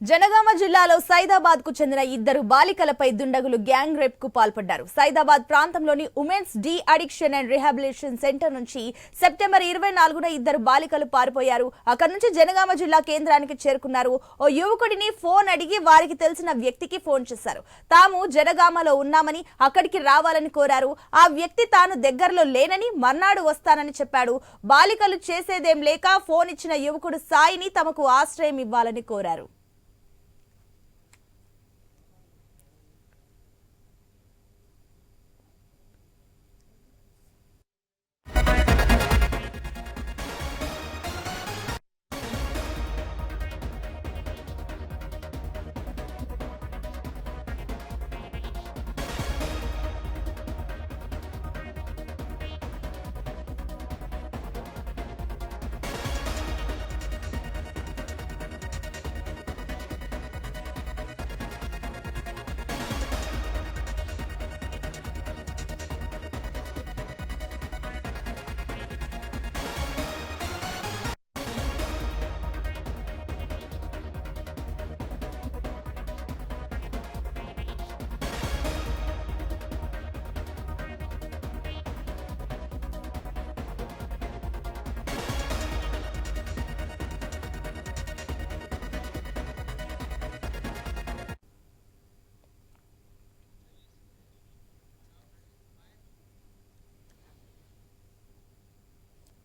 జనగామ జిల్లాలో సైదాబాద్కు చెందిన ఇద్దరు బాలికలపై దుండగులు గ్యాంగ్ రేప్కు పాల్పడ్డారు. సైదాబాద్ ప్రాంతంలోని women's deaddiction and rehabilitation centre నుంచి సెప్టెంబర్ ఇరవై నాలుగున ఇద్దరు బాలికలు పారిపోయారు. అక్కడి నుంచి జనగామ జిల్లా కేంద్రానికి చేరుకున్నారు. ఓ యువకుడిని ఫోన్ అడిగి వారికి తెలిసిన వ్యక్తికి ఫోన్ చేశారు. తాము జనగామలో ఉన్నామని అక్కడికి రావాలని కోరారు. ఆ వ్యక్తి తాను దగ్గరలో లేనని మర్నాడు వస్తానని చెప్పాడు. బాలికలు చేసేదేం లేక ఫోన్ ఇచ్చిన యువకుడు సాయిని తమకు ఆశ్రయం ఇవ్వాలని కోరారు.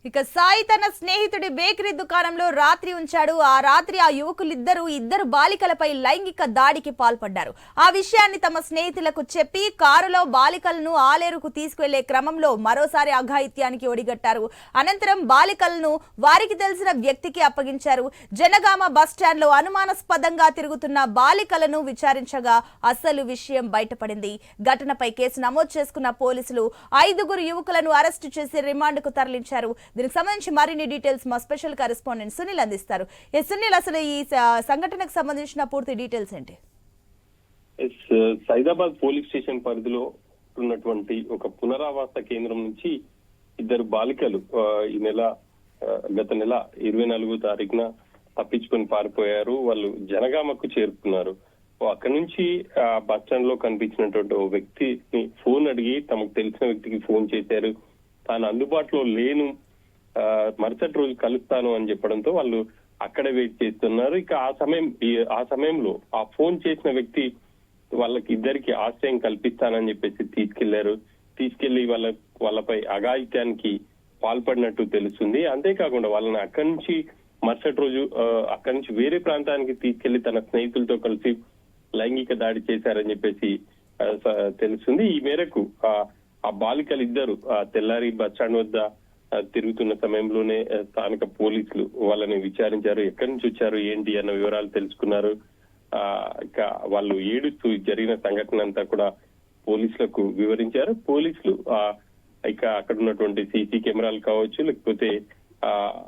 ఇక సాయి తన స్నేహితుడి బేకరీ దుకాణంలో రాత్రి ఉంచాడు. ఆ రాత్రి ఆ యువకులిద్దరూ ఇద్దరు బాలికలపై లైంగిక దాడికి పాల్పడ్డారు. ఆ విషయాన్ని తమ స్నేహితులకు చెప్పి కారులో బాలికలను ఆలేరుకు తీసుకువెళ్ళే క్రమంలో మరోసారి అఘాయిత్యానికి ఒడిగట్టారు. అనంతరం బాలికలను వారికి తెలిసిన వ్యక్తికి అప్పగించారు. జనగామ బస్టాండ్లో అనుమానాస్పదంగా తిరుగుతున్న బాలికలను విచారించగా అసలు విషయం బయటపడింది. ఘటనపై కేసు నమోదు చేసుకున్న పోలీసులు ఐదుగురు యువకులను అరెస్టు చేసి రిమాండ్కు తరలించారు. దీనికి సంబంధించి మరిన్ని డీటెయిల్స్ మా స్పెషల్ కరెస్పాండెంట్ సునీల్ అందిస్తారు. ఎస్ సునీల్ అసలు ఈ సంఘటనకు సంబంధించిన పూర్తి డీటెయిల్స్ ఏంటి? ఎస్ సైదాబాద్ పోలీస్ స్టేషన్ పరిధిలో ఉన్నటువంటి ఒక పునరావాస కేంద్రం నుంచి ఇద్దరు బాలికలు ఈ నెల గత నెల ఇరవై నాలుగో తారీఖున తప్పించుకొని పారిపోయారు. వాళ్ళు జనగామకు చేరుకున్నారు. ఓ అక్కడి నుంచి ఆ బస్ స్టాండ్లో కనిపించినటువంటి ఓ వ్యక్తిని ఫోన్ అడిగి తమకు తెలిసిన వ్యక్తికి ఫోన్ చేశారు. తాను అందుబాటులో లేను మరుసటి రోజు కలుస్తాను అని చెప్పడంతో వాళ్ళు అక్కడే వెయిట్ చేస్తున్నారు. ఇక ఆ సమయం ఆ సమయంలో ఆ ఫోన్ చేసిన వ్యక్తి వాళ్ళకి ఇద్దరికి ఆశ్రయం కల్పిస్తానని చెప్పేసి తీసుకెళ్ళారు. తీసుకెళ్ళి వాళ్ళ వాళ్ళపై అఘాయిత్యానికి పాల్పడినట్టు తెలుస్తుంది. అంతేకాకుండా వాళ్ళని అక్కడి నుంచి మరుసటి రోజు అక్కడి నుంచి వేరే ప్రాంతానికి తీసుకెళ్ళి తన స్నేహితులతో కలిసి లైంగిక దాడి చేశారని చెప్పేసి తెలుస్తుంది. ఈ మేరకు ఆ, బాలికలు ఇద్దరు ఆ, తెల్లారి బస్ స్టాండ్ వద్ద తిరుగుతున్న సమయంలోనే స్థానిక పోలీసులు వాళ్ళని విచారించారు. ఎక్కడి నుంచి వచ్చారు ఏంటి అన్న వివరాలు తెలుసుకున్నారు. ఆ ఇక వాళ్ళు ఏడుస్తూ జరిగిన సంఘటన అంతా కూడా పోలీసులకు వివరించారు. పోలీసులు ఆ ఇక అక్కడ ఉన్నటువంటి సీసీ కెమెరాలు కావచ్చు లేకపోతే ఆ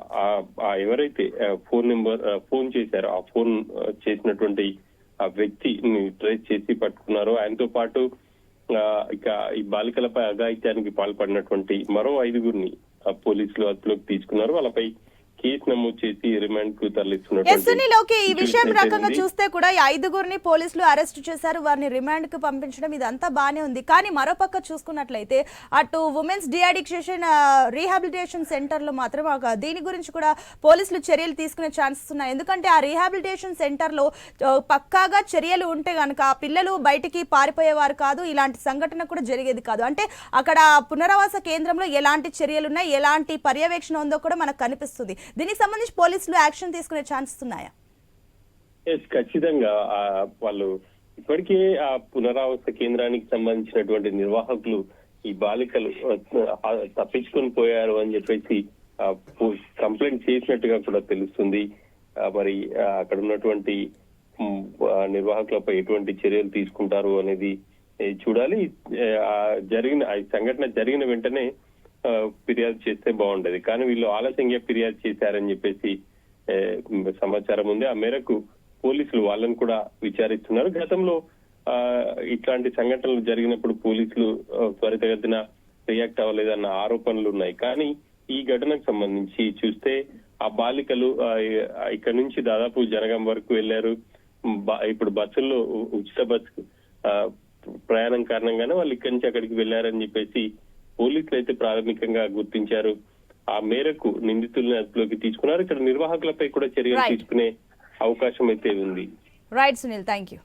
ఆ- ఎవరైతే ఫోన్ నెంబర్ ఫోన్ చేశారో ఆ ఫోన్ చేసినటువంటి ఆ వ్యక్తిని ట్రేస్ చేసి పట్టుకున్నారు. ఆయనతో పాటు ఆ, ఇక ఈ బాలికలపై అఘాయిత్యానికి పాల్పడినటువంటి మరో ఐదుగురిని పోలీసులు అదుపులోకి తీసుకున్నారు. వాళ్ళపై చేసి రిమాండ్కు ఈ విషయం రకంగా. చూస్తే కూడా ఈ ఐదుగురిని పోలీసులు అరెస్ట్ చేశారు. వారిని రిమాండ్కు పంపించడం ఇదంతా బానే ఉంది. కానీ మరోపక్క చూసుకున్నట్లయితే అటు ఉమెన్స్ డిఅడిక్షన్ రీహాబిలిటేషన్ సెంటర్లో మాత్రం దీని గురించి కూడా పోలీసులు చర్యలు తీసుకునే ఛాన్సెస్ ఉన్నాయి. ఎందుకంటే ఆ రీహాబిలిటేషన్ సెంటర్లో పక్కాగా చర్యలు ఉంటే గనక ఆ పిల్లలు బయటికి పారిపోయేవారు కాదు. ఇలాంటి సంఘటన కూడా జరిగేది కాదు. అంటే అక్కడ పునరావాస కేంద్రంలో ఎలాంటి చర్యలు ఉన్నాయి ఎలాంటి పర్యవేక్షణ ఉందో కూడా మనకు కనిపిస్తుంది. దీనికి సంబంధించి పోలీసులు యాక్షన్ తీసుకునే ఛాన్సెస్ ఉన్నాయా? ఎస్ ఖచ్చితంగా. వాళ్ళు ఇప్పటికే ఆ పునరావాస కేంద్రానికి సంబంధించినటువంటి నిర్వాహకులు ఈ బాలికలు తప్పించుకొని పోయారు అని చెప్పేసి కంప్లైంట్ చేసినట్టుగా కూడా తెలుస్తుంది. మరి అక్కడ ఉన్నటువంటి నిర్వాహకులపై ఎటువంటి చర్యలు తీసుకుంటారు అనేది చూడాలి. ఆ జరిగిన సంఘటన జరిగిన వెంటనే ఫిర్యాదు చేస్తే బాగుండేది. కానీ వీళ్ళు ఆలస్యంగా ఫిర్యాదు చేశారని చెప్పేసి సమాచారం ఉంది. ఆ మేరకు పోలీసులు వాళ్ళని కూడా విచారిస్తున్నారు. గతంలో ఆ ఇట్లాంటి సంఘటనలు జరిగినప్పుడు పోలీసులు త్వరితగతిన రియాక్ట్ అవ్వలేదన్న ఆరోపణలు ఉన్నాయి. కానీ ఈ ఘటనకు సంబంధించి చూస్తే ఆ బాలికలు ఇక్కడ నుంచి దాదాపు జనగం వరకు వెళ్ళారు ఇప్పుడు బస్సుల్లో ఉ- ఉచిత బస్సు ఆ, ప్రయాణం కారణంగానే వాళ్ళు ఇక్కడి నుంచి అక్కడికి వెళ్ళారని చెప్పేసి పోలీసులు అయితే ప్రాథమికంగా గుర్తించారు. ఆ మేరకు నిందితులను అదుపులోకి తీసుకున్నారు. ఇక్కడ నిర్వాహకులపై కూడా చర్యలు. తీసుకునే అవకాశం అయితే ఉంది. Right Sunil thank you